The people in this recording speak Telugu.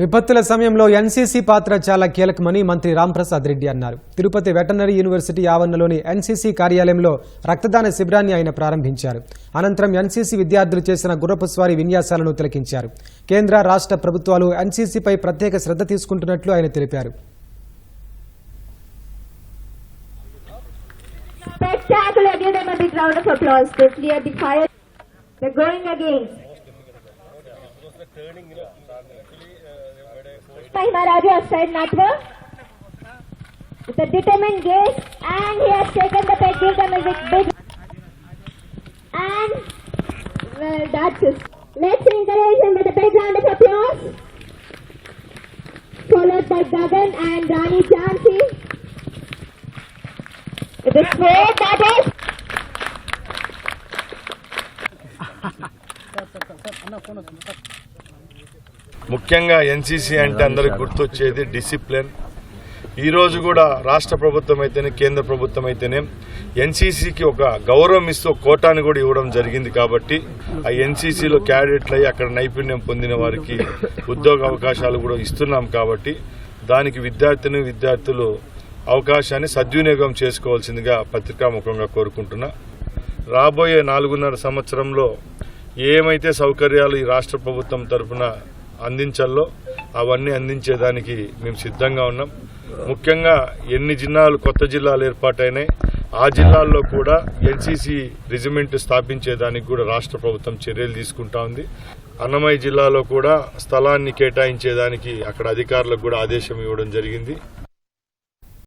విపత్తుల సమయంలో ఎన్సీసీ పాత్ర చాలా కీలకమని మంత్రి రాంప్రసాద్ రెడ్డి అన్నారు తిరుపతి వెటర్నరీ యూనివర్సిటీ ఆవరణలోని ఎన్సీసీ కార్యాలయంలో రక్తదాన శిబిరాన్ని ఆయన ప్రారంభించారు అనంతరం ఎన్సీసీ విద్యార్థులు చేసిన గుర్రపు స్వారీ విన్యాసాలను తిలకించారు కేంద్ర రాష్ట్ర ప్రభుత్వాలు ఎన్సీసీపై ప్రత్యేక శ్రద్ధ తీసుకుంటున్నట్లు ఆయన తెలిపారు Spectacular! Give them a big round of applause. Clear the fire. They're going again. Maharaju has tried Natwa with a determined gaze and he has taken the peg. Give them a big, big. And, well, that's it. Let's encourage him with a big round of applause. Followed by Gagan and Rani Jhansi. It is great, that is. ముఖ్యంగా ఎన్సీసీ అంటే అందరికి గుర్తొచ్చేది డిసిప్లిన్. ఈ రోజు కూడా రాష్ట్ర ప్రభుత్వం అయితేనే కేంద్ర ప్రభుత్వం అయితేనే ఎన్సీసీకి ఒక గౌరవం ఇస్తూ కోటాను కూడా ఇవ్వడం జరిగింది కాబట్టి ఆ ఎన్సీసీలో క్యాడెట్లు అయ్యి అక్కడ నైపుణ్యం పొందిన వారికి ఉద్యోగ అవకాశాలు కూడా ఇస్తున్నాం కాబట్టి దానికి విద్యార్థిని విద్యార్థులు అవకాశాన్ని సద్వినియోగం చేసుకోవాల్సిందిగా పత్రికాముఖంగా కోరుకుంటున్నా. రాబోయే నాలుగున్నర సంవత్సరంలో ఏమైతే సౌకర్యాలు ఈ రాష్ట్ర ప్రభుత్వం తరఫున అందించాలో అవన్నీ అందించేదానికి మేము సిద్ధంగా ఉన్నాం. ముఖ్యంగా ఎన్ని జిల్లాలు కొత్త జిల్లాలు ఏర్పాటైనాయి ఆ జిల్లాల్లో కూడా ఎన్సీసీ రెజిమెంట్ స్థాపించేదానికి కూడా రాష్ట్ర ప్రభుత్వం చర్యలు తీసుకుంటా ఉంది. అన్నమయ్య జిల్లాలో కూడా స్థలాన్ని కేటాయించేదానికి అక్కడ అధికారులకు కూడా ఆదేశం ఇవ్వడం జరిగింది.